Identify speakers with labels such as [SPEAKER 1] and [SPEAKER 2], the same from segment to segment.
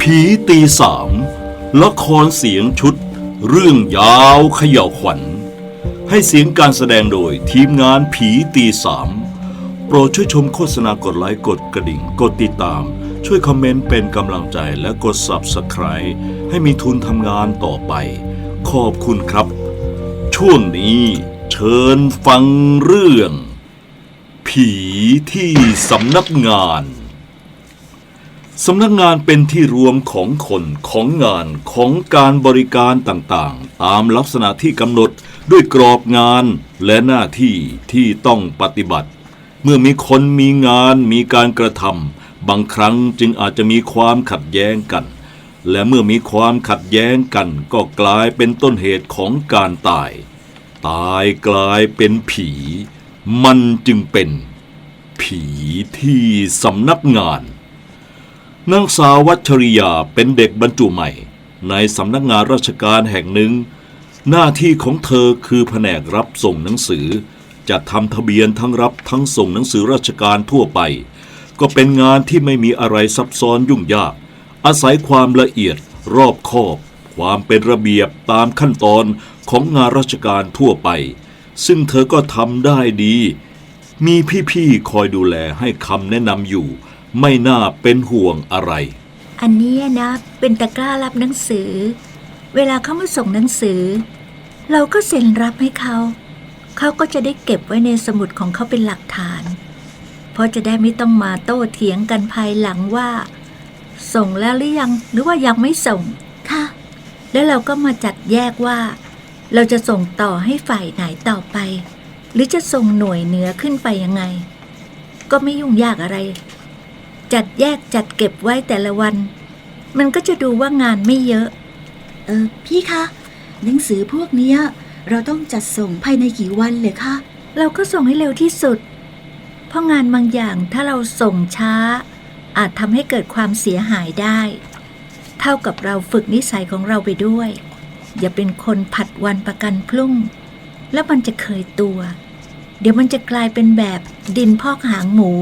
[SPEAKER 1] ผีตีสามละครเสียงชุด เรื่องยาวเขย่าวขวัญ ให้เสียงการแสดงโดยทีมงานผีตีสามโปรดช่วยชมโฆษณากดไลค์กดกระดิ่ง กดติดตาม ช่วยคอมเมนต์เป็นกำลังใจและกด Subscribe ให้มีทุนทำงานต่อไป ขอบคุณครับ ช่วงนี้เชิญฟังเรื่อง ผีที่สำนักงาน สำนักงานเป็นที่รวมของคนของงานของการบริการต่างๆ ตามลักษณะที่กำหนดด้วยกรอบงานและหน้าที่ที่ต้องปฏิบัติ เมื่อมีคนมีงานมีการกระทำบางครั้งจึงอาจจะมีความขัดแย้งกัน และเมื่อมีความขัดแย้งกันก็กลายเป็นต้นเหตุของการตาย ตายกลายเป็นผี มันจึงเป็น ผีที่สำนักงาน นางสาววัชริยาเป็นเด็กบรรจุใหม่ ในสำนักงานราชการแห่งหนึ่ง หน้าที่ของเธอคือแผนกรับส่งหนังสือ จะทำทะเบียนทั้งรับทั้งส่งหนังสือราชการทั่วไป ก็เป็นงานที่ไม่มีอะไรซับซ้อนยุ่งยาก อาศัยความละเอียดรอบคอบ ความเป็นระเบียบตามขั้นตอนของงานราชการทั่วไป ซึ่งเธอก็ทำได้ดี มีพี่ๆคอยดูแลให้คำแนะนำอยู่ ไม่น่าเป็นห่วงอะไร
[SPEAKER 2] อันเนี้ยนะ เป็นตะกร้ารับหนังสือ เวลาเขามาส่งหนังสือ เราก็เซ็นรับให้เขา เขาก็จะได้เก็บไว้ในสมุดของเขาเป็นหลักฐาน เพราะจะได้ไม่ต้องมาโต้เถียงกันภายหลังว่า ส่งแล้วหรือยังหรือว่ายังไม่ส่งค่ะ แล้วเราก็มาจัดแยกว่า เราจะส่งต่อให้ฝ่ายไหนต่อไป หรือจะส่งหน่วยเหนือขึ้นไปยังไง ก็ไม่ยุ่งยากอะไร จัดแยกจัดเก็บไว้แต่ละวัน มันก็จะดูว่างานไม่เยอะ
[SPEAKER 3] เออพี่คะหนังสือพวกเนี้ยเราต้องจัดส่งภายในกี่วันเลยคะ
[SPEAKER 2] เราก็ส่งให้เร็วที่สุด เพราะงานบางอย่างถ้าเราส่งช้า อาจทำให้เกิดความเสียหายได้ เท่ากับเราฝึกนิสัยของเราไปด้วย อย่าเป็นคนผัดวันประกันพรุ่ง แล้วมันจะเคยตัว เดี๋ยวมันจะกลายเป็นแบบดินพอกหางหมู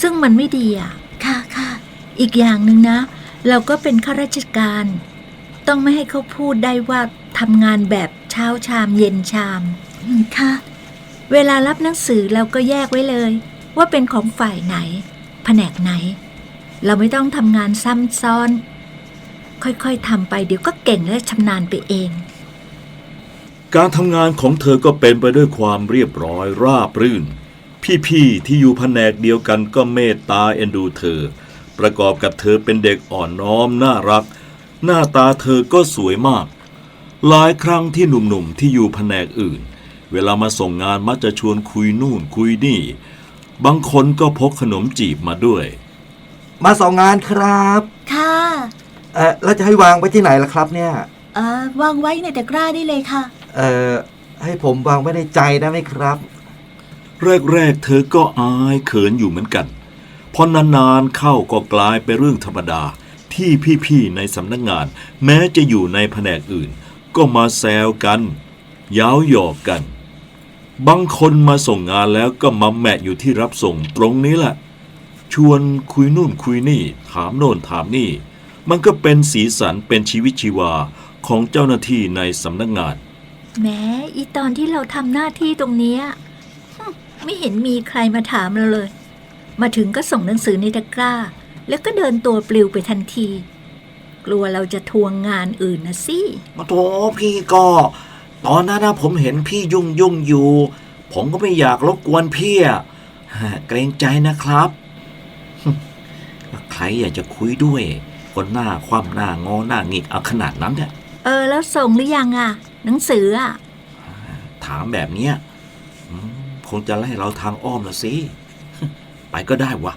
[SPEAKER 2] ซึ่งมันไม่ดีอะ
[SPEAKER 3] ค่ะค่ะ
[SPEAKER 2] อีกอย่างหนึ่งนะ เราก็เป็นข้าราชการ ต้องไม่ให้เขาพูดได้ว่าทำงานแบบเช้าชามเย็นชาม
[SPEAKER 3] อืมค่ะ
[SPEAKER 2] เวลารับหนังสือเราก็แยกไว้เลย ว่าเป็นของฝ่ายไหน แผนกไหน เราไม่ต้องทำงานซ้ำซ้อน ค่อยๆทำไปเดี๋ยวก็เก่งและชำนาญไปเอง
[SPEAKER 1] การทำงานของเธอก็เป็นไปด้วยความเรียบร้อยราบรื่น พี่ๆที่อยู่แผนกเดียวกันก็เมตตาเอ็นดูเธอ ประกอบกับเธอเป็นเด็กอ่อนน้อมน่ารัก หน้าตาเธอก็สวยมาก หลายครั้งที่หนุ่มๆที่อยู่แผนกอื่น เวลามาส่งงานมักจะชวนคุยนู่นคุยนี่ บางคนก็พกขนมจีบมาด้วย
[SPEAKER 4] มาสองงานครับ
[SPEAKER 3] ค่ะ
[SPEAKER 4] เออแล้วจะให้วางไว้ที่ไหนล่ะครับเนี่ย
[SPEAKER 3] เอ่อวางไว้ในตะกร้าได้เลยค่ะ
[SPEAKER 4] เออให้ผมวางไว้ในใจได้ไหมครับ
[SPEAKER 1] แรกๆ เธอก็อายเขินอยู่เหมือนกันพอนานๆเข้าก็กลายเป็นเรื่องธรรมดาที่พี่ๆในสำนักงาน แม้จะอยู่ในแผนกอื่น ก็มาแซวกันย้าวหยอกกัน บางคนมาส่งงานแล้วก็มาแมะอยู่ที่รับส่งตรงนี้แหละ ชวนคุยนู่นคุยนี่ ถามโน่นถามนี่ มันก็เป็นสีสันเป็นชีวิตชีวาของเจ้าหน้าที่ในสำนักงาน
[SPEAKER 2] แม้อีตอนที่เราทำหน้าที่ตรงเนี้ย ไม่เห็นมีใครมาถามเราเลย มาถึงก็ส่งหนังสือในตะกร้า แล้วก็เดินตัวปลิวไปทันที กลัวเราจะทวงงานอื่นนะสิ
[SPEAKER 5] มาโถพี่ก็ ตอนนั้นนะผมเห็นพี่ยุ่งยุ่งอยู่ ผมก็ไม่อยากรบกวนพี่อะฮะเกรงใจนะครับใครอยากจะคุยด้วย คนหน้าคว่ำหน้างอหน้าหงิกเอาขนาดนั้นเนี่ย
[SPEAKER 2] เออ แล้วส่งหรือยังอะหนังสืออะ
[SPEAKER 5] ถามแบบเนี้ยอืม คงจะไล่เราทางอ้อมละสิ ไปก็ได้วะ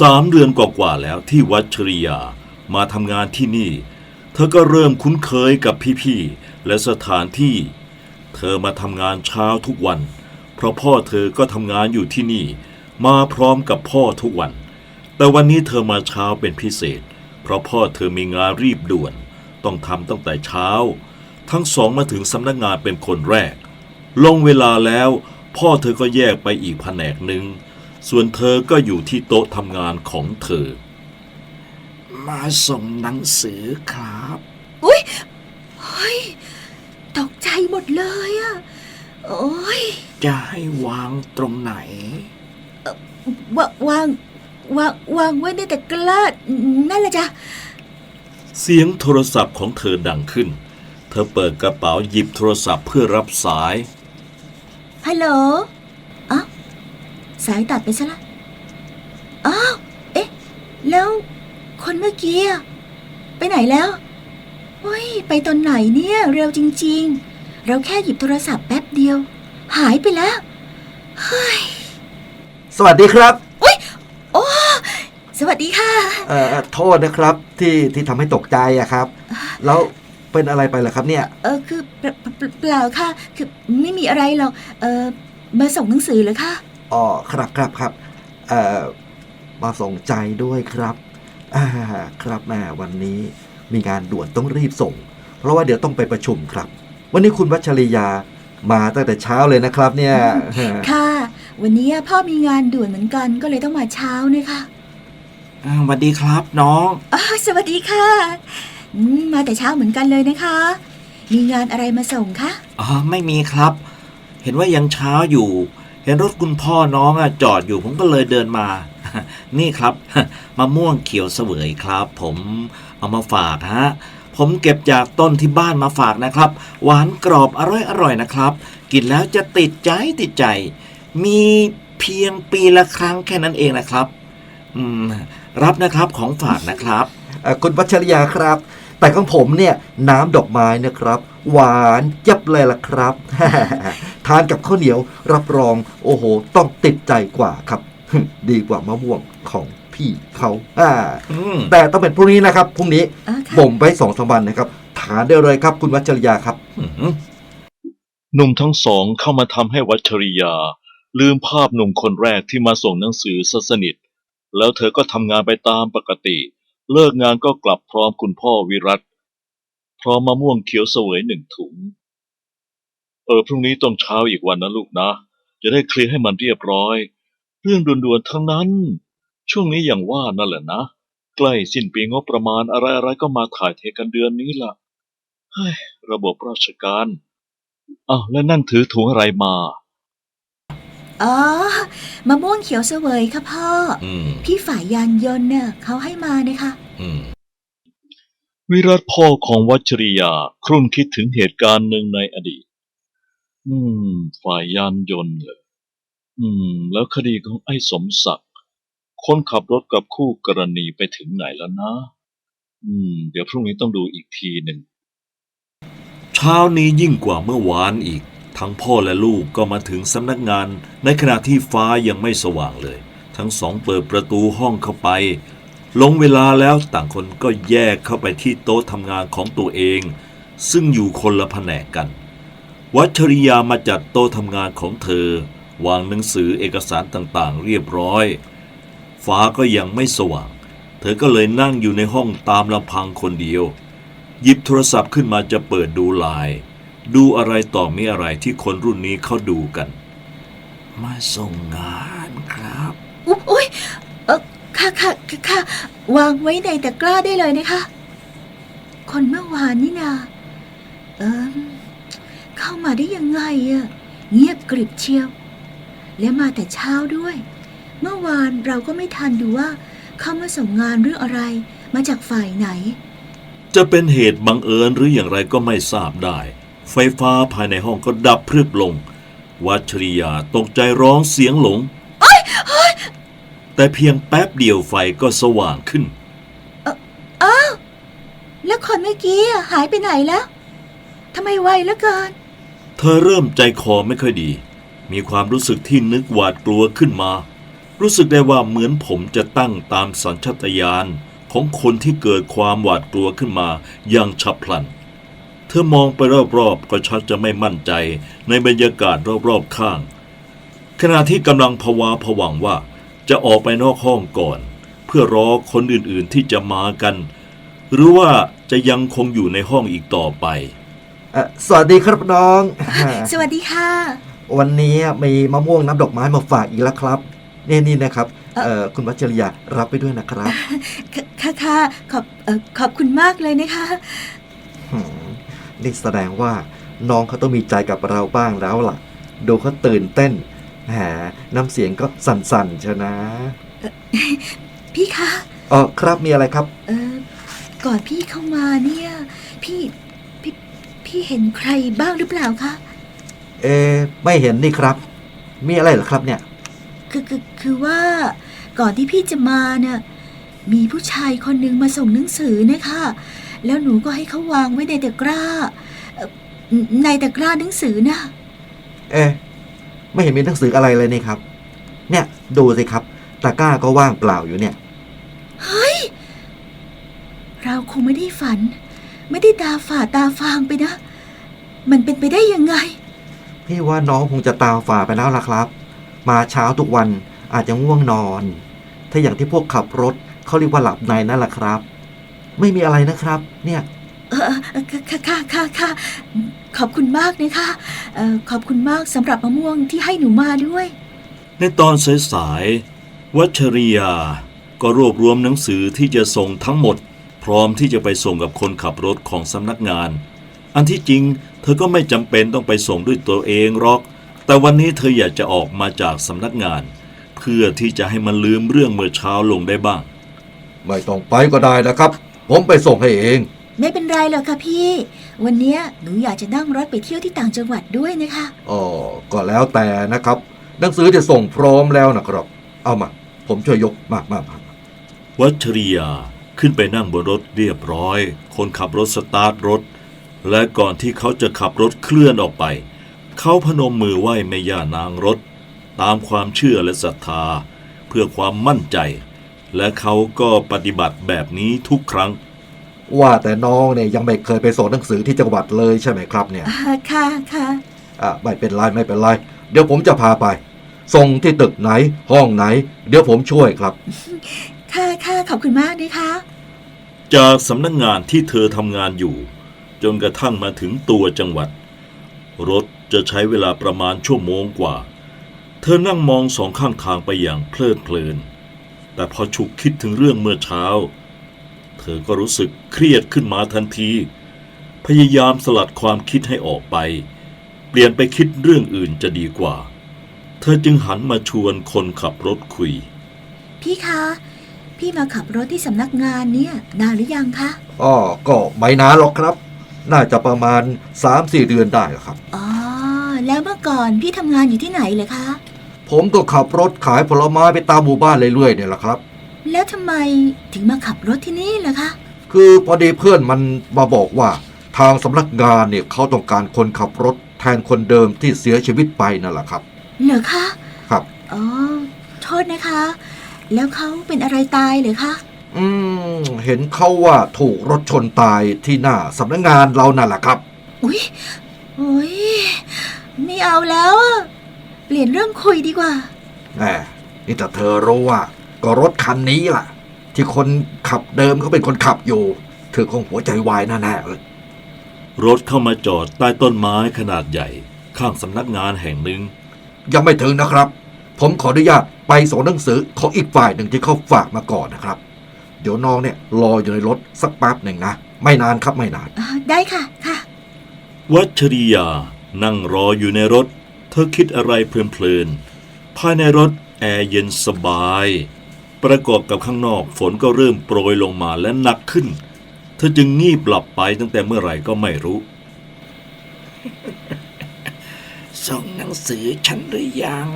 [SPEAKER 1] สามเดือนกว่าๆแล้วที่วัชริยามาทำงานที่นี่ เธอก็เริ่มคุ้นเคยกับพี่ๆและสถานที่ เธอมาทำงานเช้าทุกวัน เพราะพ่อเธอก็ทำงานอยู่ที่นี่ มาพร้อมกับพ่อทุกวัน แต่วันนี้เธอมาเช้าเป็นพิเศษ เพราะพ่อเธอมีงานรีบด่วน ต้องทำตั้งแต่เช้า ทั้งสองมาถึงสำนักงานเป็นคนแรก ลงเวลาแล้ว พ่อเธอก็แยกไปอีกแผนกหนึ่ง ส่วนเธอก็อยู่ที่โต๊ะทำงานของเธอ
[SPEAKER 5] มาส่งหนังสือครับ
[SPEAKER 3] เฮ้ยตกใจหมดเลยอะโอ้ย
[SPEAKER 5] จะให้วางตรงไหน
[SPEAKER 3] วาวางวางวางไว้ในตะกร้านั่นแหละจ้ะ
[SPEAKER 1] เสียงโทรศัพท์ของเธอดังขึ้น เธอเปิดกระเป๋าหยิบโทรศัพท์เพื่อรับสาย
[SPEAKER 3] ฮัลโหลอ้าวสายตัดไปซะละอ้าวเอ๊ะ แล้วคนเมื่อกี้อะไปไหนแล้วเฮ้ยไปตอนไหนเนี่ย เร็วจริง ๆ เราแค่หยิบโทรศัพท์แป๊บเดียว หายไปแล้วเฮ้ย
[SPEAKER 4] สวัสดีครับ
[SPEAKER 3] โอ้สวัสดีค่ะ
[SPEAKER 4] เอ่อโทษนะครับที่ที่ทำให้ตกใจอะครับ แล้ว เป็นอะไรไปเหรอครับเนี่ย
[SPEAKER 3] เออคือเปล่าเปล่าเปล่าค่ะ คือไม่มีอะไรหรอก เออมาส่งหนังสือเหรอคะ
[SPEAKER 4] อ๋อครับครับครับเอ่อมาส่งใจด้วยครับอ่าครับแม่วันนี้มีงานด่วนต้องรีบส่ง เพราะว่าเดี๋ยวต้องไปประชุมครับ วันนี้คุณวัชริยามาตั้งแต่เช้าเลยนะครับ เนี่ย
[SPEAKER 3] ค่ะ วันนี้พ่อมีงานด่วนเหมือนกันก็เลยต้องมาเช้านะคะ
[SPEAKER 5] อ่าสวัสดีครับน้อง
[SPEAKER 3] อ๋อสวัสดีค่ะ อืมมาแต่เช้าเหมือนกันเลยนะคะ มีงานอะไรมาส่งคะ
[SPEAKER 5] อ๋อไม่มีครับ เห็นว่ายังเช้าอยู่ เห็นรถคุณพ่อน้องอะจอดอยู่ผมก็เลยเดินมา นี่ครับมะม่วงเขียวเสวยครับ ผมเอามาฝากฮะ ผมเก็บจากต้นที่บ้านมาฝากนะครับ หวานกรอบอร่อยอร่อยนะครับ กินแล้วจะติดใจติดใจ มีเพียงปีละครั้งแค่นั้นเองนะครับ อืม รับนะครับของฝากนะครับ
[SPEAKER 4] เอ่อคุณวัชริยาครับ แต่ของผมเนี่ยน้ำดอกไม้นะครับ หวานยับเลยล่ะครับ ทานกับข้าวเหนียวรับรองโอ้โห ต้องติดใจกว่าครับ ดีกว่ามะม่วงของพี่เขาอ่า
[SPEAKER 5] อืม
[SPEAKER 4] แต่ต้องเป็นพรุ่งนี้นะครับพรุ่งนี้
[SPEAKER 3] อ๋อค่ะ
[SPEAKER 4] บ่มไว้สองสามวันนะครับทานได้เลยครับคุณวัชริยาครับ
[SPEAKER 5] อืม
[SPEAKER 1] หนุ่มทั้งสองเข้ามาทำให้วัชริยา ลืมภาพหนุ่มคนแรกที่มาส่งหนังสือซะสนิท แล้วเธอก็ทำงานไปตามปกติ เลิกงานก็กลับพร้อมคุณพ่อวิรัตพร้อมมะม่วงเขียวเสวยหนึ่งถุง เออพรุ่งนี้ต้องเช้าอีกวันนะลูกนะ จะได้เคลียร์ให้มันเรียบร้อย เรื่องด่วนๆทั้งนั้น ช่วงนี้อย่างว่านั่นแหละนะ ใกล้สิ้นปีงบประมาณอะไรๆก็มาถ่ายเทกันเดือนนี้ล่ะเฮ้ยระบบราชการอ้าวแล้วนั่นถือถุงอะไรมา
[SPEAKER 3] อ๋อ มะม่วงเขียวเสวยค่ะพ่อ
[SPEAKER 1] อืม
[SPEAKER 3] พี่ฝ่ายยานยนต์เนี่ยเขาให้มานะคะ
[SPEAKER 1] อืม วิรัตพ่อของวัชริยา ครุ่นคิดถึงเหตุการณ์หนึ่งในอดีต อืม ฝ่ายยานยนต์เหรออืม แล้วคดีของไอ้สมศักดิ์ คนขับรถกับคู่กรณีไปถึงไหนแล้วนะ อืม เดี๋ยวพรุ่งนี้ต้องดูอีกทีหนึ่ง เช้านี้ยิ่งกว่าเมื่อวานอีก ทั้งพ่อและลูกก็มาถึงสำนักงาน ในขณะที่ฟ้ายังไม่สว่างเลย ทั้งสองเปิดประตูห้องเข้าไป ลงเวลาแล้วต่างคนก็แยกเข้าไปที่โต๊ะทำงานของตัวเอง ซึ่งอยู่คนละแผนกกัน วัชริยามาจัดโต๊ะทำงานของเธอ วางหนังสือเอกสารต่างๆ เรียบร้อย ฟ้าก็ยังไม่สว่าง เธอก็เลยนั่งอยู่ในห้องตามลำพังคนเดียว หยิบโทรศัพท์ขึ้นมาจะเปิดดูไลน์ ดูอะไรต่อมีอะไรที่คนรุ่นนี้เขาดูกัน
[SPEAKER 5] มาส่งงานครับ
[SPEAKER 3] อุ๊ยอุ๊ยเออค่ะค่ะค่ะค่ะวางไว้ในตะกร้าได้เลยนะคะ คนเมื่อวานนี่นาเออเข้ามาได้ยังไงอะเงียบกริบเชียว และมาแต่เช้าด้วย เมื่อวานเราก็ไม่ทันดูว่าเขามาส่งงานเรื่องอะไรมาจากฝ่ายไหน
[SPEAKER 1] จะเป็นเหตุบังเอิญหรืออย่างไรก็ไม่ทราบได้ ไฟฟ้าภายในห้องก็ดับพรึบลง วัชริยาตกใจร้องเสียงหลง แต่เพียงแป๊บเดียวไฟก็สว่างขึ้น
[SPEAKER 3] แล้วคนเมื่อกี้อะหายไปไหนแล้วทำไมไวเหลือเกิน
[SPEAKER 1] เธอเริ่มใจคอไม่ค่อยดี มีความรู้สึกที่นึกหวาดกลัวขึ้นมา รู้สึกได้ว่าเหมือนผมจะตั้งตามสัญชาตญาณของคนที่เกิดความหวาดกลัวขึ้นมาอย่างฉับพลันเธอมองไปรอบๆ ก็ชักจะไม่มั่นใจในบรรยากาศรอบๆข้าง ขณะที่กำลังภาวะผวังว่าจะออกไปนอกห้องก่อน เพื่อรอคนอื่นๆที่จะมากัน หรือว่าจะยังคงอยู่ในห้องอีกต่อไป
[SPEAKER 4] เอ่อสวัสดีครับน้อง
[SPEAKER 3] สวัสดีค่ะ
[SPEAKER 4] วันนี้มีมะม่วงน้ำดอกไม้มาฝากอีกแล้วครับนี่นี่นะครับเอ่อคุณวัชริยารับไปด้วยนะครับ
[SPEAKER 3] ค่ะค่ะค่ะขอบเออขอบคุณมากเลยนะคะ
[SPEAKER 4] หืม นี่แสดงว่าน้องเขาต้องมีใจกับเราบ้างแล้วล่ะ ดูเขาตื่นเต้นแหมน้ำเสียงก็สั่นๆเชยวนะ
[SPEAKER 3] พี่คะ
[SPEAKER 4] อ๋อครับมีอะไรครับ
[SPEAKER 3] เออก่อนพี่เข้ามาเนี่ย พี่พี่พี่เห็นใครบ้างหรือเปล่าคะ
[SPEAKER 4] เอะไม่เห็นนี่ครับ มีอะไรเหรอครับเนี่ย
[SPEAKER 3] คือคือคือว่าก่อนที่พี่จะมาเนี่ยมีผู้ชายคนหนึ่งมาส่งหนังสือนะคะ แล้วหนูก็ให้เขาวางไว้ในตะกร้าเอ่อในตะกร้าหนังสือนะ
[SPEAKER 4] เอ๊ะไม่เห็นมีหนังสืออะไรเลยนี่ครับ เนี่ยดูสิครับ ตะกร้าก็ว่างเปล่าอยู่เนี่ย
[SPEAKER 3] เราคงไม่ได้ฝัน ไม่ได้ตาฝาดตาฟางไปนะ มันเป็นไปได้ยังไง
[SPEAKER 4] พี่ว่าน้องคงจะตาฝ่าไปแล้วล่ะครับ มาเช้าทุกวันอาจจะง่วงนอน ถ้าอย่างที่พวกขับรถเขาเรียกว่าหลับในนั่นแหละครับ ไม่มีอะไรนะครับ เนี่ย
[SPEAKER 3] เออค่ะค่ะค่ะค่ะขอบคุณมากนะคะเออขอบคุณมากสำหรับมะม่วงที่ให้หนูมาด้วย
[SPEAKER 1] ในตอนสายๆวัชริยา ก็รวบรวมหนังสือที่จะส่งทั้งหมด พร้อมที่จะไปส่งกับคนขับรถของสำนักงาน อันที่จริง เธอก็ไม่จำเป็นต้องไปส่งด้วยตัวเองหรอก แต่วันนี้เธออยากจะออกมาจากสำนักงาน เพื่อที่จะให้มันลืมเรื่องเมื่อเช้าลงได้บ้าง
[SPEAKER 4] ไม่ต้องไปก็ได้นะครับ ผมไปส่งให้เอง
[SPEAKER 3] ไม่เป็นไรหรอกค่ะพี่ วันเนี้ยหนูอยากจะนั่งรถไปเที่ยวที่ต่างจังหวัดด้วยนะคะ
[SPEAKER 4] อ๋อ ก็แล้วแต่นะครับ หนังสือจะส่งพร้อมแล้วนะครับ เอามา ผมช่วยยกมากมากมาก
[SPEAKER 1] วัชริยาขึ้นไปนั่งบนรถเรียบร้อย คนขับรถสตาร์ทรถ และก่อนที่เขาจะขับรถเคลื่อนออกไป เขาพนมมือไหว้แม่ย่านางรถ ตามความเชื่อและศรัทธา เพื่อความมั่นใจ และเขาก็ปฏิบัติแบบนี้ทุกครั้ง
[SPEAKER 4] ว่าแต่น้องเนี่ยยังไม่เคยไปส่งหนังสือที่จังหวัดเลยใช่ไหมครับเนี่ย
[SPEAKER 3] อ่าค่ะค่ะ
[SPEAKER 4] อะไม่เป็นไรไม่เป็นไร เดี๋ยวผมจะพาไป ส่งที่ตึกไหนห้องไหน เดี๋ยวผมช่วยครับ
[SPEAKER 3] ค่ะค่ะขอบคุณมากนะคะ
[SPEAKER 1] จากสำนักงงานที่เธอทำงานอยู่ จนกระทั่งมาถึงตัวจังหวัด รถจะใช้เวลาประมาณชั่วโมงกว่า เธอนั่งมองสองข้างทางไปอย่างเพลิดเพลิน แต่พอฉุกคิดถึงเรื่องเมื่อเช้า เธอก็รู้สึกเครียดขึ้นมาทันที พยายามสลัดความคิดให้ออกไป เปลี่ยนไปคิดเรื่องอื่นจะดีกว่า เธอจึงหันมาชวนคนขับรถคุย
[SPEAKER 3] พี่คะ พี่มาขับรถที่สำนักงานเนี่ยนานหรือยังคะ
[SPEAKER 4] อ๋อก็ไม่นานหรอกครับ น่าจะประมาณ 3-4 เดือนได้หรอกครับ
[SPEAKER 3] อ๋อแล้วเมื่อก่อนพี่ทำงานอยู่ที่ไหนเลยคะ
[SPEAKER 4] ผมก็ขับรถขายผลไม้ไปตามหมู่บ้านเรื่อยๆเนี่ยแหละครับ
[SPEAKER 3] แล้วทำไมถึงมาขับรถที่นี่ล่ะคะ
[SPEAKER 4] คือพอดีเพื่อนมันมาบอกว่า ทางสำนักงานเนี่ยเขาต้องการคนขับรถแทนคนเดิมที่เสียชีวิตไปนั่นแหละครับ
[SPEAKER 3] เหรอคะ
[SPEAKER 4] ครับ
[SPEAKER 3] อ๋อ โทษนะคะ แล้วเขาเป็นอะไรตายเหรอคะ
[SPEAKER 4] อืม เห็นเขาว่าถูกรถชนตายที่หน้าสำนักงานเรานั่นแหละครับ
[SPEAKER 3] อุ๊ยโอ้ยไม่เอาแล้วอะ เปลี่ยนเรื่องคุยดีกว่า
[SPEAKER 4] แหมนี่แต่เธอรู้ว่า ก็รถคันนี้ล่ะ ที่คนขับเดิมเขาเป็นคนขับอยู่ เธอคงหัวใจวายแน่ๆเลย
[SPEAKER 1] รถเข้ามาจอดใต้ต้นไม้ขนาดใหญ่ ข้างสำนักงานแห่งหนึ่ง
[SPEAKER 4] ยังไม่ถึงนะครับ ผมขออนุญาตไปส่งหนังสือของอีกฝ่ายหนึ่งที่เขาฝากมาก่อนนะครับ เดี๋ยวน้องเนี่ยรออยู่ในรถสักแป๊บหนึ่งนะ ไม่นานครับไม่นาน
[SPEAKER 3] อ่าได้ค่ะค่ะ
[SPEAKER 1] วัชริยานั่งรออยู่ในรถ เธอคิดอะไรเพลินๆ ภายในรถแอร์เย็นสบาย ประกอบกับข้างนอกฝนก็เริ่มโปรยลงมาและหนักขึ้น เธอจึงงีบหลับไปตั้งแต่เมื่อไหร่ก็ไม่รู้
[SPEAKER 5] ส่งหนังสือฉันหรือยัง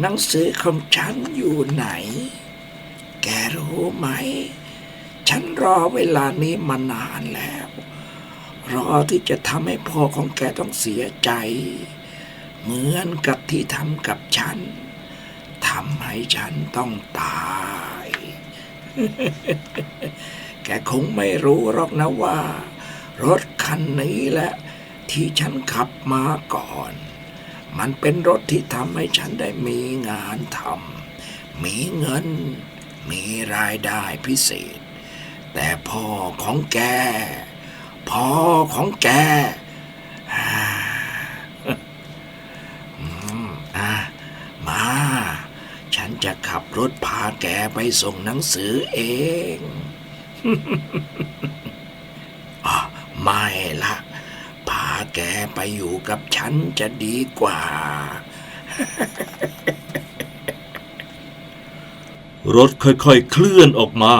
[SPEAKER 5] หนังสือของฉันอยู่ไหน แกรู้ไหม ฉันรอเวลานี้มานานแล้ว รอที่จะทำให้พ่อของแกต้องเสียใจ เหมือนกับที่ทำกับฉันทำให้ฉันต้องตาย แกคงไม่รู้หรอกนะว่า รถคันนี้แหละที่ฉันขับมาก่อน มันเป็นรถที่ทำให้ฉันได้มีงานทำมีเงิน มีรายได้พิเศษ แต่พ่อของแก พ่อของแก อ่าอืมอะมา ฉัน จะขับรถพาแกไปส่งหนังสือเองอไม่ละพาแกไปอยู่กับฉันจะดีกว่า
[SPEAKER 1] รถค่อยๆเคลื่อนออกมา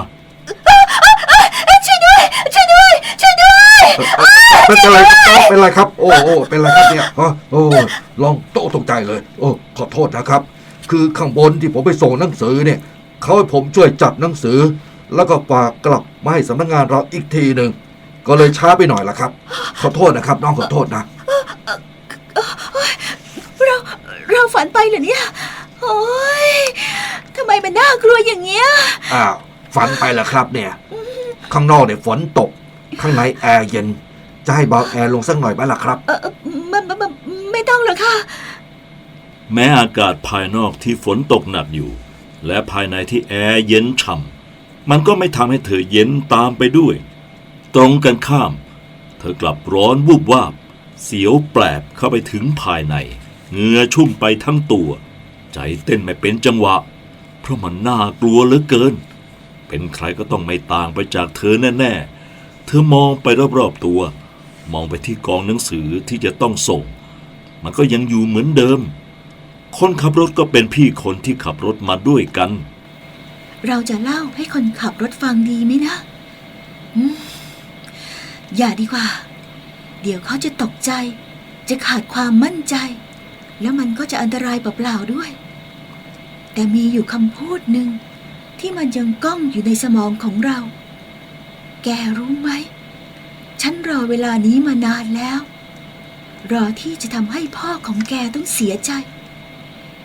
[SPEAKER 3] ช่วยด้วย ช่วยด้วย ช่วยด้วย
[SPEAKER 4] เป็นอะไรครับเป็นอะไรครับ โอ้โอ้เป็นอะไรครับเนี่ยฮะโอ้ลองโตตกใจเลย โอ้ ขอโทษนะครับ คือข้างบนที่ผมไปส่งหนังสือเนี่ยเขาให้ผมช่วยจัดหนังสือ แล้วก็ฝากกลับมาให้สำนักงานเราอีกทีหนึ่งก็เลยช้าไปหน่อยละครับ ขอโทษนะครับ น้องขอโทษนะ
[SPEAKER 3] เราเราฝันไปเหรอเนี่ยโอ้ยทำไมมันน่ากลัวอย่างเงี้ย
[SPEAKER 4] อ้าวฝันไปแล้วครับเนี่ย ข้างนอกเนี่ยฝนตก ข้างในแอร์เย็น จะให้เบาแอร์ลงสักหน่อยไหมล่ะครับ
[SPEAKER 3] เออเออมันมันมันไม่ต้องหรอกค่ะ
[SPEAKER 1] แม้อากาศภายนอกที่ฝนตกหนักอยู่ และภายในที่แอร์เย็นฉ่ำมันก็ไม่ทำให้เธอเย็นตามไปด้วย ตรงกันข้าม เธอกลับร้อนวูบวาบ เสียวแปลบเข้าไปถึงภายในเหงื่อชุ่มไปทั้งตัว ใจเต้นไม่เป็นจังหวะ เพราะมันน่ากลัวเหลือเกิน เป็นใครก็ต้องไม่ต่างไปจากเธอแน่ๆ เธอมองไปรอบๆตัว มองไปที่กองหนังสือที่จะต้องส่ง มันก็ยังอยู่เหมือนเดิม คนขับรถก็เป็นพี่คนที่ขับรถมาด้วยกัน
[SPEAKER 3] เราจะเล่าให้คนขับรถฟังดีไหมนะอมอย่าดีกว่า เดี๋ยวเขาจะตกใจ จะขาดความมั่นใจ แล้วมันก็จะอันตรายเปล่าๆด้วย แต่มีอยู่คำพูดหนึ่งที่มันยังก้องอยู่ในสมองของเรา แกรู้ไหม ฉันรอเวลานี้มานานแล้ว รอที่จะทำให้พ่อของแกต้องเสียใจ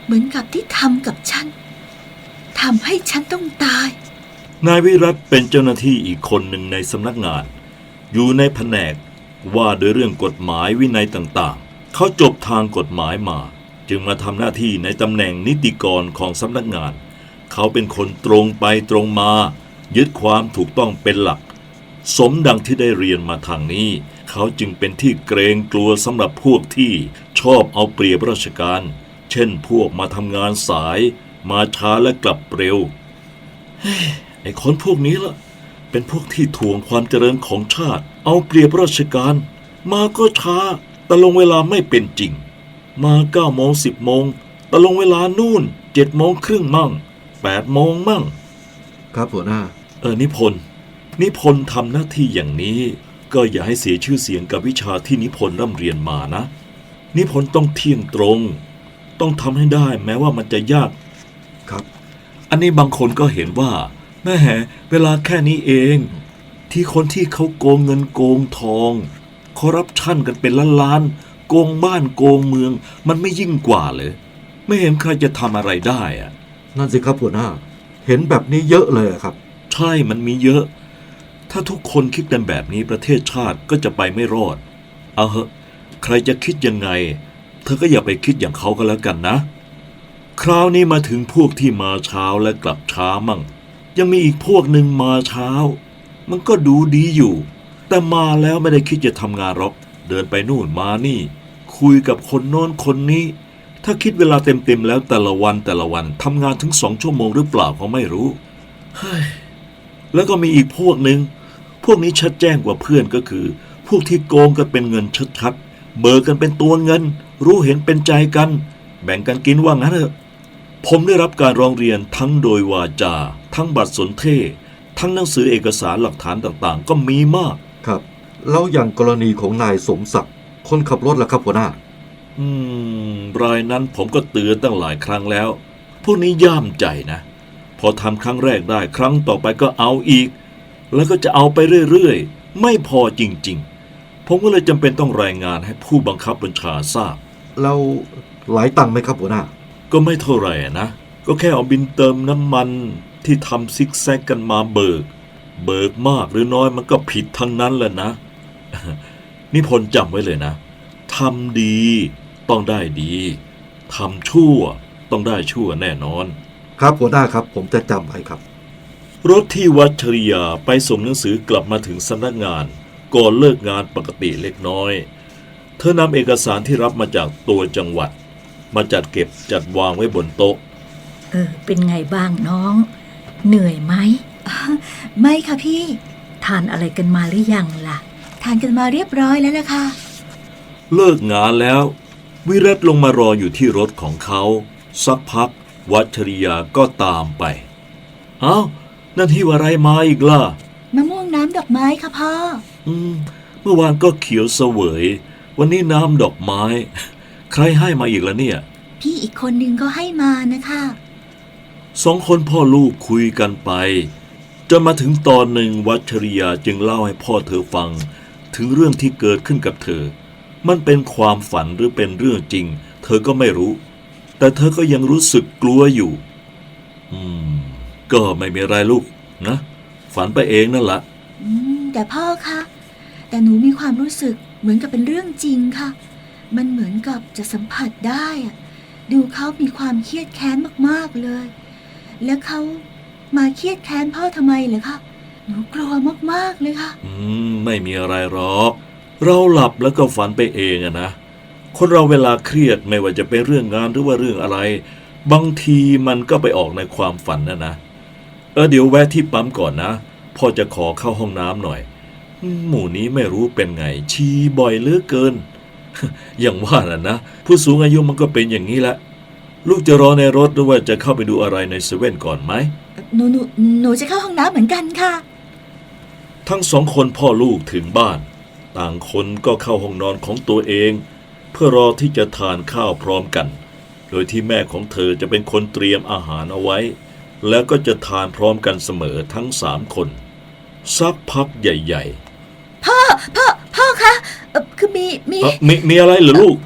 [SPEAKER 3] เหมือนกับที่ทำกับฉันทำให้ฉันต้องตาย
[SPEAKER 1] นายวิรัตเป็นเจ้าหน้าที่อีกคนหนึ่งในสำนักงาน อยู่ในแผนกว่าโดยเรื่องกฎหมายวินัยต่างๆ เขาจบทางกฎหมายมา จึงมาทำหน้าที่ในตำแหน่งนิติกรของสำนักงาน เขาเป็นคนตรงไปตรงมา ยึดความถูกต้องเป็นหลัก สมดังที่ได้เรียนมาทางนี้ เขาจึงเป็นที่เกรงกลัวสำหรับพวกที่ชอบเอาเปรียบราชการ เช่นพวกมาทำงานสายมาช้าและกลับเร็วไอ้คนพวกนี้ล่ะ เป็นพวกที่ทวงความเจริญของชาติ เอาเปรียบราชการ มาก็ช้า แต่ลงเวลาไม่เป็นจริง มาเก้าโมงสิบโมงแต่ลงเวลานู่นเจ็ดโมงครึ่งมั่งแปดโมงมั่ง
[SPEAKER 4] ครับหัวหน้า
[SPEAKER 1] เออนิพนธ์นิพนธ์ทำหน้าที่อย่างนี้ ก็อย่าให้เสียชื่อเสียงกับวิชาที่นิพนธ์ร่ำเรียนมานะ นิพนธ์ต้องเที่ยงตรง ต้องทำให้ได้แม้ว่ามันจะยาก
[SPEAKER 4] ครับ
[SPEAKER 1] อันนี้บางคนก็เห็นว่า แม่แหเวลาแค่นี้เอง ที่คนที่เขาโกงเงินโกงทองคอร์รัปชันกันเป็นล้านล้านๆโกงบ้านโกงเมือง มันไม่ยิ่งกว่าเลย ไม่เห็นใครจะทำอะไรได้อะ
[SPEAKER 4] นั่นสิครับหัวหน้า เห็นแบบนี้เยอะเลยอะครับ
[SPEAKER 1] ใช่มันมีเยอะ ถ้าทุกคนคิดกันแบบนี้ประเทศชาติก็จะไปไม่รอด เอาเหอะ ใครจะคิดยังไงเธอก็อย่าไปคิดอย่างเขาก็แล้วกันนะ คราวนี้มาถึงพวกที่มาเช้าและกลับช้ามั่ง ยังมีอีกพวกหนึ่งมาเช้า มันก็ดูดีอยู่ แต่มาแล้วไม่ได้คิดจะทำงานหรอก เดินไปนู่นมานี่ คุยกับคนโน้นคนนี้ ถ้าคิดเวลาเต็มๆแล้วแต่ละวันแต่ละวันทำงานถึงสองชั่วโมงหรือเปล่าก็ไม่รู้เฮ้ยแล้วก็มีอีกพวกหนึ่งพวกนี้ชัดแจ้งกว่าเพื่อนก็คือ พวกที่โกงกันเป็นเงินชัดๆ เบิกกันเป็นตัวเงิน รู้เห็นเป็นใจกัน แบ่งกันกินว่างั้นเถอะผมได้รับการร้องเรียนทั้งโดยวาจา ทั้งบัตรสนเทศ ทั้งหนังสือเอกสารหลักฐานต่างๆ ก็มีมาก
[SPEAKER 4] ครับ แล้วอย่างกรณีของนายสมศักดิ์คนขับรถล่ะครับหัวหน้า
[SPEAKER 1] อืม รายนั้นผมก็เตือนตั้งหลายครั้งแล้ว พวกนี้ย่ามใจนะ พอทำครั้งแรกได้ครั้งต่อไปก็เอาอีก แล้วก็จะเอาไปเรื่อยๆ ไม่พอจริง ๆ ผมก็เลยจำเป็นต้องรายงานให้ผู้บังคับบัญชาทราบ
[SPEAKER 4] แล้วหลายตังค์ไหมครับหัวหน้า
[SPEAKER 1] ก็ไม่เท่าไหร่อะนะ ก็แค่เอาบินเติมน้ำมันที่ทำซิกแซกกันมาเบิก เบิกมากหรือน้อยมันก็ผิดทั้งนั้นแหละนะ นี่พลจำไว้เลยนะทำดีต้องได้ดีทำชั่วต้องได้ชั่วแน่นอน
[SPEAKER 4] ครับหัวหน้าครับ ผมจะจำไว้ครับ
[SPEAKER 1] รถที่วัดชริยาไปส่งหนังสือกลับมาถึงสำนักงาน ก่อนเลิกงานปกติเล็กน้อย เธอนำเอกสารที่รับมาจากตัวจังหวัด มาจัดเก็บจัดวางไว้บนโต๊ะ
[SPEAKER 2] เออ เป็นไงบ้างน้อง เหนื่อยไหม
[SPEAKER 3] ไม่ค่ะพี่
[SPEAKER 2] ทานอะไรกันมาหรือยังล่ะ
[SPEAKER 3] ทานกันมาเรียบร้อยแล้วล่ะค่ะ
[SPEAKER 1] เลิกงานแล้ว วิรัตลงมารออยู่ที่รถของเขา สักพัก วัชริยาก็ตามไป เอ้านั่นที่อะไรมาอีกล่ะ
[SPEAKER 3] มะม่วงน้ำดอกไม้ค่ะพ่อ
[SPEAKER 1] อืม เมื่อวานก็เขียวเสวย วันนี้น้ำดอกไม้ ใครให้มาอีกล่ะเนี่ย
[SPEAKER 3] พี่อีกคนนึงก็ให้มานะคะ
[SPEAKER 1] สองคนพ่อลูกคุยกันไป จนมาถึงตอนหนึ่งวัชริยาจึงเล่าให้พ่อเธอฟัง ถึงเรื่องที่เกิดขึ้นกับเธอ มันเป็นความฝันหรือเป็นเรื่องจริง เธอก็ไม่รู้ แต่เธอก็ยังรู้สึกกลัวอยู่ อืม ก็ไม่มีอะไรลูกนะ ฝันไปเองนั่นแหละ
[SPEAKER 3] อืมแต่พ่อคะ แต่หนูมีความรู้สึกเหมือนกับเป็นเรื่องจริงค่ะ มันเหมือนกับจะสัมผัสได้อะดูเขามีความเครียดแค้นมากๆเลย แล้วเขามาเครียดแค้นพ่อทำไมเหรอคะ หนูกลัวมากๆเลยค่ะ
[SPEAKER 1] อืม ไม่มีอะไรหรอก เราหลับแล้วก็ฝันไปเองอะนะ คนเราเวลาเครียดไม่ว่าจะเป็นเรื่องงานหรือว่าเรื่องอะไร บางทีมันก็ไปออกในความฝันนะนะ เออเดี๋ยวแวะที่ปั๊มก่อนนะ พ่อจะขอเข้าห้องน้ำหน่อย หมู่นี้ไม่รู้เป็นไง ชีบ่อยเหลือเกิน อย่างว่าน่ะนะ ผู้สูงอายุมันก็เป็นอย่างนี้แหละ ลูกจะรอในรถหรือว่าจะเข้าไปดูอะไรในเซเว่นก่อนไหม
[SPEAKER 3] หนูหนูหนูจะเข้าห้องน้ำเหมือนกันค่ะ
[SPEAKER 1] ทั้งสองคนพ่อลูกถึงบ้าน ต่างคนก็เข้าห้องนอนของตัวเอง เพื่อรอที่จะทานข้าวพร้อมกัน โดยที่แม่ของเธอจะเป็นคนเตรียมอาหารเอาไว้ แล้วก็จะทานพร้อมกันเสมอทั้งสามคน สักพักใหญ่
[SPEAKER 3] พ่อพ่อพ่อคะเอ่อคือมีมี
[SPEAKER 1] ๆเอ้ามีมีอะไรเหรอลูก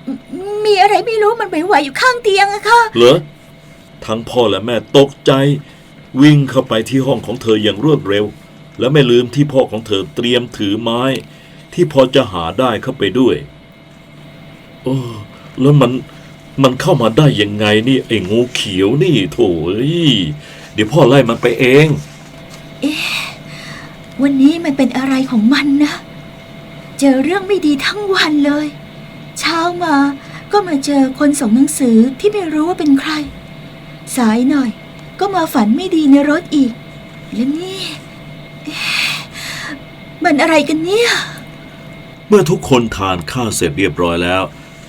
[SPEAKER 3] มีอะไรไม่รู้มันไหวๆอยู่ข้างเตียงอะค่ะ
[SPEAKER 1] เหรอ ทั้งพ่อและแม่ตกใจ วิ่งเข้าไปที่ห้องของเธออย่างรวดเร็ว และไม่ลืมที่พ่อของเธอเตรียมถือไม้ ที่พอจะหาได้เข้าไปด้วยเออแล้วมันมันเข้ามาได้ยังไงนี่ไอ้งูเขียวนี่โถเอ้ยเดี๋ยวพ่อไล่มันไปเอง
[SPEAKER 3] วันนี้มันเป็นอะไรของมันนะ เจอเรื่องไม่ดีทั้งวันเลย เช้ามาก็มาเจอคนส่งหนังสือที่ไม่รู้ว่าเป็นใคร สายหน่อย ก็มาฝันไม่ดีในรถอีก แล้วนี่มันอะไรกันเนี่ย
[SPEAKER 1] เมื่อทุกคนทานข้าวเสร็จเรียบร้อยแล้ว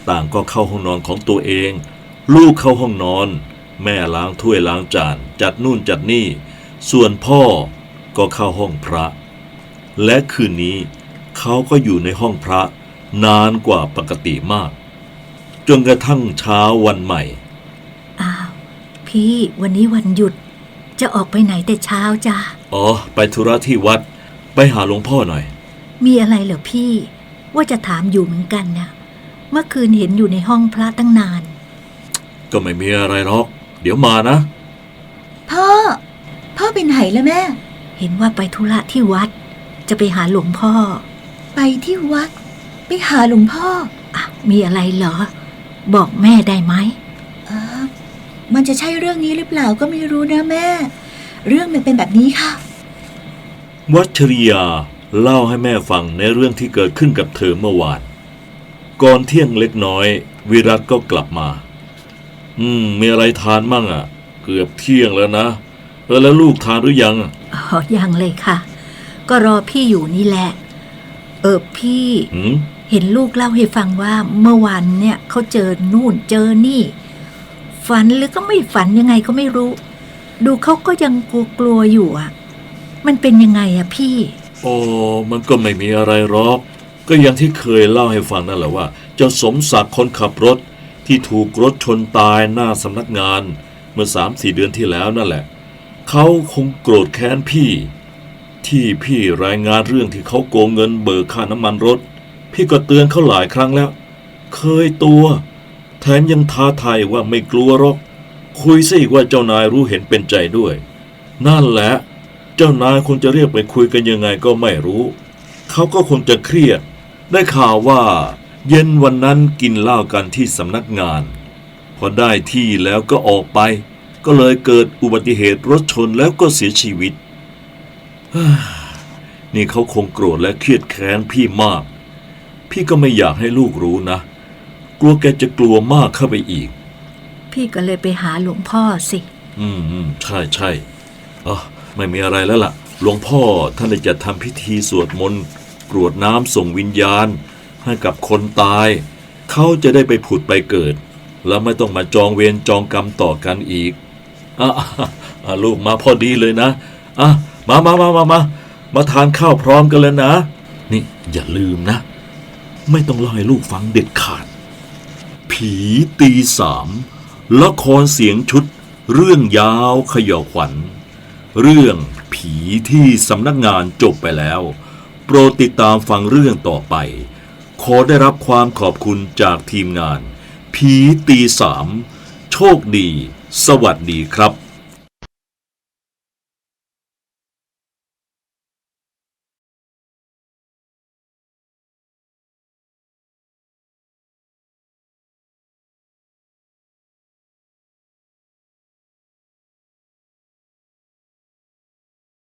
[SPEAKER 1] ต่างก็เข้าห้องนอนของตัวเอง ลูกเข้าห้องนอน แม่ล้างถ้วยล้างจาน จัดนู่นจัดนี่ ส่วนพ่อ ก็เข้าห้องพระ และคืนนี้เขาก็อยู่ในห้องพระนานกว่าปกติมาก จนกระทั่งเช้าวันใหม่
[SPEAKER 2] อ้าว พี่วันนี้วันหยุด จะออกไปไหนแต่เช้าจ้า
[SPEAKER 1] อ๋อ ไปธุระที่วัด ไปหาหลวงพ่อหน่อย
[SPEAKER 2] มีอะไรเหรอพี่ ว่าจะถามอยู่เหมือนกันนะเมื่อคืนเห็นอยู่ในห้องพระตั้งนาน
[SPEAKER 1] ก็ไม่มีอะไรหรอก เดี๋ยวมานะ
[SPEAKER 3] พ่อ พ่อเป็นไหนแล้วแม่
[SPEAKER 2] เห็นว่าไปธุระที่วัด จะไปหาหลวงพ่อ
[SPEAKER 3] ไปที่วัด ไปหาหลวงพ่อ
[SPEAKER 2] อะมีอะไรเหรอ บอกแม่ได้ไหม
[SPEAKER 3] เออมันจะใช่เรื่องนี้หรือเปล่าก็ไม่รู้นะแม่ เรื่องมันเป็นแบบนี้ค่ะ
[SPEAKER 1] วัชริยาเล่าให้แม่ฟังในเรื่องที่เกิดขึ้นกับเธอเมื่อวาน ก่อนเที่ยงเล็กน้อย วิรัตก็กลับมา อืม มีอะไรทานมั่งอะ เกือบเที่ยงแล้วนะเออแล้วลูกทานหรือยัง อะ
[SPEAKER 2] อ๋อยังเลยค่ะ ก็รอพี่อยู่นี่แหละ เออพี่
[SPEAKER 1] หืม
[SPEAKER 2] เห็นลูกเล่าให้ฟังว่าเมื่อวานเนี่ยเขาเจอนู่นเจอนี่ ฝันหรือก็ไม่ฝันยังไงก็ไม่รู้ ดูเขาก็ยังกลัวกลัวๆอยู่อะ มันเป็นยังไงอะพี่
[SPEAKER 1] โอ้มันก็ไม่มีอะไรหรอก ก็อย่างที่เคยเล่าให้ฟังนั่นแหละว่าเจ้าสมศักดิ์คนขับรถที่ถูกรถชนตายหน้าสำนักงาน เมื่อสามสี่เดือนที่แล้วนั่นแหละ เขาคงโกรธแค้นพี่ ที่พี่รายงานเรื่องที่เขาโกงเงินเบิกค่าน้ำมันรถ พี่ก็เตือนเขาหลายครั้งแล้ว เคยตัว แถมยังท้าทายว่าไม่กลัวหรอก คุยซะอีกว่าเจ้านายรู้เห็นเป็นใจด้วย นั่นแหละ เจ้านายคงจะเรียกไปคุยกันยังไงก็ไม่รู้ เขาก็คงจะเครียด ได้ข่าวว่า เย็นวันนั้นกินเหล้ากันที่สำนักงาน พอได้ที่แล้วก็ออกไป ก็เลยเกิดอุบัติเหตุรถชนแล้วก็เสียชีวิตฮ่านี่เขาคงโกรธและเครียดแค้นพี่มาก พี่ก็ไม่อยากให้ลูกรู้นะ กลัวแกจะกลัวมากเข้าไปอีก
[SPEAKER 2] พี่ก็เลยไปหาหลวงพ่อสิ
[SPEAKER 1] อืมอืมใช่ใช่เออไม่มีอะไรแล้วล่ะ หลวงพ่อท่านได้จะทำพิธีสวดมนต์กรวดน้ำส่งวิญญาณ ให้กับคนตาย เขาจะได้ไปผุดไปเกิด แล้วไม่ต้องมาจองเวรจองกรรมต่อกันอีกอะอะอะ ลูกมาพอดีเลยนะอะมามามามามามาทานข้าวพร้อมกันแล้วนะ นี่อย่าลืมนะ ไม่ต้องเล่าให้ลูกฟังเด็ดขาด ผีตีสามละครเสียงชุด เรื่องยาวขย่าวขวัญ เรื่องผีที่สำนักงานจบไปแล้ว โปรดติดตามฟังเรื่องต่อไป ขอได้รับความขอบคุณจากทีมงาน ผีตีสามโชคดี สวัสดีครับ